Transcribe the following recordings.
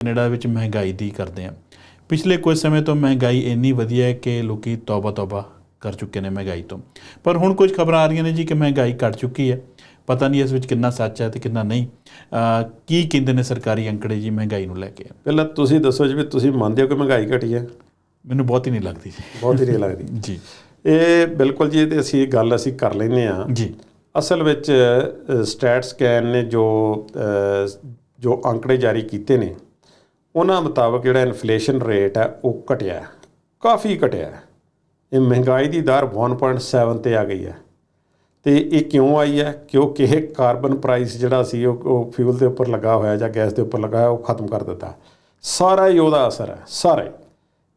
Canada ਵਿੱਚ ਮਹਿੰਗਾਈ ਦੀ ਕਰਦੇ ਆ ਪਿਛਲੇ ਕੁਝ ਸਮੇਂ ਤੋਂ ਮਹਿੰਗਾਈ ਇੰਨੀ ਵਧੀਆ ਹੈ ਕਿ ਲੋਕੀ ਤੌਬਾ ਤੌਬਾ ਕਰ ਚੁੱਕੇ ਨੇ ਮਹਿੰਗਾਈ ਤੋਂ। ਪਰ ਹੁਣ ਕੁਝ ਖਬਰਾਂ ਆ ਰਹੀਆਂ ਨੇ ਜੀ ਕਿ ਮਹਿੰਗਾਈ ਘਟ ਚੁੱਕੀ ਹੈ। ਪਤਾ ਨਹੀਂ ਇਸ ਵਿੱਚ ਕਿੰਨਾ ਸੱਚ ਹੈ ਤੇ ਕਿੰਨਾ ਨਹੀਂ। ਕੀ ਕਹਿੰਦੇ ਨੇ ਸਰਕਾਰੀ ਅੰਕੜੇ ਜੀ ਮਹਿੰਗਾਈ ਨੂੰ ਲੈ ਕੇ? ਪਹਿਲਾਂ ਤੁਸੀਂ ਦੱਸੋ ਜੀ ਵੀ ਤੁਸੀਂ ਮੰਨਦੇ ਹੋ ਕਿ ਮਹਿੰਗਾਈ ਘਟੀ ਹੈ? ਮੈਨੂੰ ਬਹੁਤ ਹੀ ਨਹੀਂ ਲੱਗਦੀ ਜੀ। ਬਹੁਤ ਹੀ ਨਹੀਂ ਲੱਗਦੀ। ਜੀ। ਇਹ ਬਿਲਕੁਲ ਜੀ ਤੇ ਅਸੀਂ ਗੱਲ ਅਸੀਂ ਕਰ ਲੈਨੇ ਆ ਜੀ। ਅਸਲ ਵਿੱਚ ਸਟੈਟ ਸਕੈਨ ਨੇ ਜੋ ਜੋ ਅੰਕੜੇ ਜਾਰੀ ਕੀਤੇ ਨੇ ਉਹਨਾਂ ਮੁਤਾਬਕ ਜਿਹੜਾ ਇਨਫਲੇਸ਼ਨ ਰੇਟ ਹੈ ਉਹ ਘਟਿਆ ਕਾਫੀ ਘਟਿਆ ਇਹ ਮਹਿੰਗਾਈ ਦੀ ਦਰ 1.7 ਤੇ ਆ ਗਈ ਹੈ। ਤੇ ਇਹ ਕਿਉਂ ਆਈ ਹੈ? ਕਿਉਂਕਿ ਇਹ ਕਾਰਬਨ ਪ੍ਰਾਈਸ ਜਿਹੜਾ ਸੀ, ਉਹ ਉਹ ਫਿਊਲ ਦੇ ਉੱਪਰ ਲੱਗਾ ਹੋਇਆ ਜਾਂ ਗੈਸ ਦੇ ਉੱਪਰ ਲੱਗਾ ਹੋਇਆ, ਉਹ ਖਤਮ ਕਰ ਦਿੱਤਾ। ਸਾਰਾ ਹੀ ਉਹਦਾ ਅਸਰ ਹੈ, ਸਾਰਾ। ਹੀ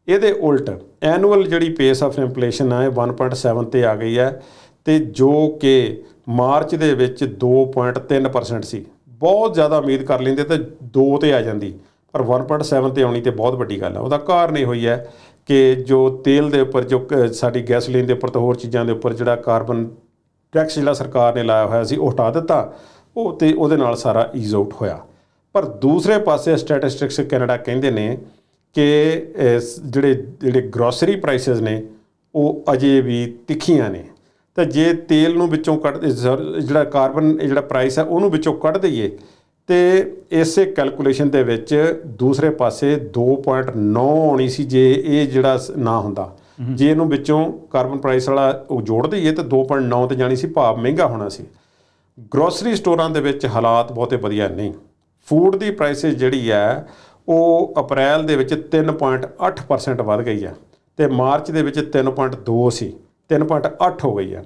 ਇਹਦੇ ਉਲਟ ਐਨੂਅਲ ਜਿਹੜੀ ਪੇਸ ਆਫ ਇਨਫਲੇਸ਼ਨ ਹੈ, ਇਹ 1.7 ਤੇ ਆ ਗਈ ਹੈ। ਤੇ ਜੋ ਕਿ ਮਾਰਚ ਦੇ ਵਿੱਚ 2.3% ਸੀ। ਬਹੁਤ ਜ਼ਿਆਦਾ ਉਮੀਦ ਕਰ ਲੈਂਦੇ ਤੇ 2 ਤੇ ਆ ਜਾਂਦੀ। ਪਰ 1.7 ਤੇ ਆਉਣੀ ਤੇ ਬਹੁਤ ਵੱਡੀ ਗੱਲ ਹੈ ਉਹਦਾ ਕਾਰਨ ਇਹ ਹੋਈ ਹੈ ਕਿ ਜੋ ਤੇਲ ਦੇ ਉੱਪਰ, ਜੋ ਕ- ਸਾਡੀ ਗੈਸੋਲੀਨ ਦੇ ਉੱਪਰ ਤੇ ਹੋਰ ਚੀਜ਼ਾਂ ਦੇ ਉੱਪਰ ਜਿਹੜਾ ਕਾਰਬਨ ਟੈਕਸ ਜਿਹੜਾ ਸਰਕਾਰ ਨੇ ਲਾਇਆ ਹੋਇਆ ਸੀ, ਉਹ ਹਟਾ ਦਿੱਤਾ। ਉਹ ਤੇ ਉਹਦੇ ਨਾਲ ਸਾਰਾ ਈਜ਼ ਆਊਟ ਹੋਇਆ। ਪਰ ਦੂਸਰੇ ਪਾਸੇ ਸਟੈਟਿਸਟਿਕਸ ਕੈਨੇਡਾ ਕਹਿੰਦੇ ਨੇ ਕਿ ਜਿਹੜੇ ਜਿਹੜੇ ਗਰੋਸਰੀ ਪ੍ਰਾਈਸਸ ਨੇ, ਉਹ ਅਜੇ ਵੀ ਤਿੱਖੀਆਂ ਨੇ। ਤਾਂ ਜੇ ਤੇਲ ਨੂੰ ਵਿੱਚੋਂ ਕੱਢ ਜਿਹੜਾ ਕਾਰਬਨ ਜਿਹੜਾ ਪ੍ਰਾਈਸ ਹੈ, ਉਹਨੂੰ ਵਿੱਚੋਂ ਕੱਢ ਦਈਏ ਤੇ ਇਸੇ ਕੈਲਕੂਲੇਸ਼ਨ ਦੇ ਵਿੱਚ ਦੂਸਰੇ ਪਾਸੇ 2.9 ਆਉਣੀ ਸੀ ਜੇ ਇਹ ਜਿਹੜਾ ਨਾ ਹੁੰਦਾ। ਜੇ ਇਹਨੂੰ ਵਿੱਚੋਂ ਕਾਰਬਨ ਪ੍ਰਾਈਸ ਵਾਲਾ ਉਹ ਜੋੜ ਦਈਏ ਤਾਂ 2.9 ਤੇ ਜਾਣੀ ਸੀ ਭਾਵ ਮਹਿੰਗਾ ਹੋਣਾ ਸੀ। ਗਰੋਸਰੀ ਸਟੋਰਾਂ ਦੇ ਵਿੱਚ ਹਾਲਾਤ ਬਹੁਤੇ ਵਧੀਆ ਨਹੀਂ। ਫੂਡ ਦੀ ਪ੍ਰਾਈਸਿਸ ਜਿਹੜੀ ਹੈ ਉਹ ਅਪ੍ਰੈਲ ਦੇ ਵਿੱਚ 3.8% ਵੱਧ ਗਈ ਹੈ ਤੇ ਮਾਰਚ ਦੇ ਵਿੱਚ 3.2 ਸੀ 3.8 ਹੋ ਗਈ ਹੈ।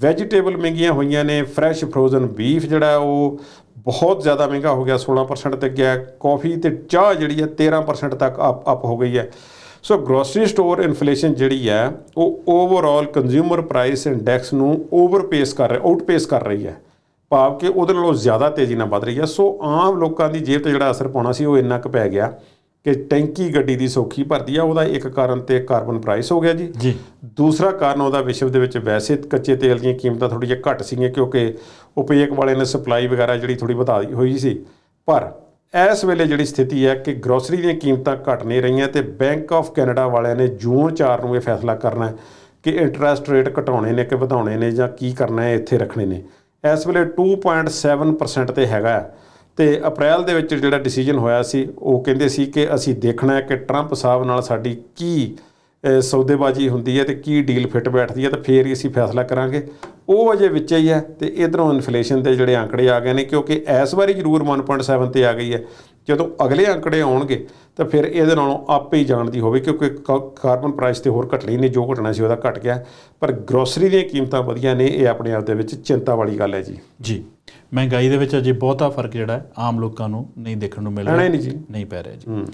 ਵੈਜੀਟੇਬਲ ਮਹਿੰਗੀਆਂ ਹੋਈਆਂ ਨੇ ਫਰੈਸ਼ ਫਰੋਜ਼ਨ ਬੀਫ ਜਿਹੜਾ ਉਹ ਬਹੁਤ ਜ਼ਿਆਦਾ ਮਹਿੰਗਾ ਹੋ ਗਿਆ 16% ਤੱਕ ਗਿਆ ਕਾਫੀ ਤੇ ਚਾਹ ਜਿਹੜੀ ਹੈ 13% ਤੱਕ ਅਪ ਅਪ ਹੋ ਗਈ ਹੈ। ਸੋ ਗਰੋਸਰੀ ਸਟੋਰ ਇਨਫਲੇਸ਼ਨ ਜਿਹੜੀ ਹੈ, ਉਹ ਓਵਰਆਲ ਕੰਜ਼ਿਊਮਰ ਪ੍ਰਾਈਸ ਇੰਡੈਕਸ ਨੂੰ ਓਵਰਪੇਸ ਕਰ ਰਹੀ ਆਊਟਪੇਸ ਕਰ ਰਹੀ ਹੈ। ਭਾਵ ਕਿ ਉਹਦੇ ਨਾਲੋਂ ਜ਼ਿਆਦਾ ਤੇਜ਼ੀ ਨਾਲ ਵੱਧ ਰਹੀ ਹੈ। ਸੋ ਆਮ ਲੋਕਾਂ ਦੀ ਜੇਬ ਤੇ ਜਿਹੜਾ ਅਸਰ ਪਾਉਣਾ ਸੀ, ਉਹ ਇੰਨਾ ਕੁ ਪੈ ਗਿਆ। ਕਿ ਟੈਂਕੀ ਗੱਡੀ ਦੀ ਸੌਖੀ ਭਰਦੀ ਆ ਉਹਦਾ ਇੱਕ ਕਾਰਨ ਤੇ ਕਾਰਬਨ ਪ੍ਰਾਈਸ ਹੋ ਗਿਆ ਜੀ। ਜੀ। ਦੂਸਰਾ ਕਾਰਨ ਉਹਦਾ ਵਿਸ਼ਵ ਦੇ ਵਿੱਚ ਵੈਸੇ ਕੱਚੇ ਤੇਲ ਦੀਆਂ ਕੀਮਤਾਂ ਥੋੜੀ ਜਿਹੀ ਘੱਟ ਸੀਗੀਆਂ ਕਿਉਂਕਿ ਉਪਯੋਗ ਵਾਲੇ ਨੇ ਸਪਲਾਈ ਵਗੈਰਾ ਜਿਹੜੀ ਥੋੜੀ ਵਧਾ ਦਿੱਤੀ ਹੋਈ ਸੀ। ਪਰ ਇਸ ਵੇਲੇ ਜਿਹੜੀ ਸਥਿਤੀ ਹੈ ਕਿ ਗਰੋਸਰੀ ਦੀਆਂ ਕੀਮਤਾਂ ਘਟ ਨਹੀਂ ਰਹੀਆਂ ਤੇ ਬੈਂਕ ਆਫ ਕੈਨੇਡਾ ਵਾਲਿਆਂ ਨੇ ਜੂਨ 4 ਨੂੰ ਇਹ ਫੈਸਲਾ ਕਰਨਾ ਹੈ ਕਿ ਇੰਟਰਸਟ ਰੇਟ ਘਟਾਉਣੇ ਨੇ ਕਿ ਵਧਾਉਣੇ ਨੇ ਜਾਂ ਕੀ ਕਰਨਾ ਹੈ ਇੱਥੇ ਰੱਖਣੇ ਨੇ। ਇਸ ਵੇਲੇ 2.7% ਤੇ ਹੈਗਾ ਹੈ। ਤੇ ਅਪ੍ਰੈਲ ਦੇ ਵਿੱਚ ਜਿਹੜਾ ਡਿਸੀਜਨ ਹੋਇਆ ਸੀ, ਉਹ ਕਹਿੰਦੇ ਸੀ ਕਿ ਅਸੀਂ ਦੇਖਣਾ ਹੈ ਕਿ ਟਰੰਪ ਸਾਹਿਬ ਨਾਲ ਸਾਡੀ ਕੀ ਸੌਦੇਬਾਜ਼ੀ ਹੁੰਦੀ ਹੈ ਤੇ ਕੀ ਡੀਲ ਫਿੱਟ ਬੈਠਦੀ ਹੈ ਤਾਂ ਫੇਰ ਹੀ ਅਸੀਂ ਫੈਸਲਾ ਕਰਾਂਗੇ। ਉਹ ਅਜੇ ਵਿੱਚ ਹੀ ਹੈ ਤੇ ਇਧਰੋਂ ਇਨਫਲੇਸ਼ਨ ਦੇ ਜਿਹੜੇ ਅੰਕੜੇ ਆ ਗਏ ਨੇ, ਕਿਉਂਕਿ ਇਸ ਵਾਰੀ ਜ਼ਰੂਰ 1.7 ਤੇ ਆ ਗਈ ਹੈ। ਜਦੋਂ ਅਗਲੇ ਅੰਕੜੇ ਆਉਣਗੇ ਤਾਂ ਫਿਰ ਇਹਦੇ ਨਾਲੋਂ ਆਪੇ ਹੀ ਜਾਣਦੀ ਹੋਵੇ ਕਿਉਂਕਿ ਕਾਰਬਨ ਪ੍ਰਾਈਸ ਤੇ ਹੋਰ ਘਟਣੀ ਨਹੀਂ ਜੋ ਘਟਣਾ ਸੀ ਉਹਦਾ ਘਟ ਗਿਆ। ਪਰ ਗਰੋਸਰੀ ਦੀਆਂ ਕੀਮਤਾਂ ਵਧੀਆਂ ਨੇ ਇਹ ਆਪਣੇ ਆਪ ਦੇ ਵਿੱਚ ਚਿੰਤਾ ਵਾਲੀ ਗੱਲ ਹੈ ਜੀ। ਜੀ ਮਹਿੰਗਾਈ ਦੇ ਵਿੱਚ ਅਜੇ ਬਹੁਤਾ ਫ਼ਰਕ ਜਿਹੜਾ ਆਮ ਲੋਕਾਂ ਨੂੰ ਨਹੀਂ ਦੇਖਣ ਨੂੰ ਮਿਲ ਰਿਹਾ। ਨਹੀਂ ਜੀ। ਨਹੀਂ ਪੈ ਰਿਹਾ ਜੀ।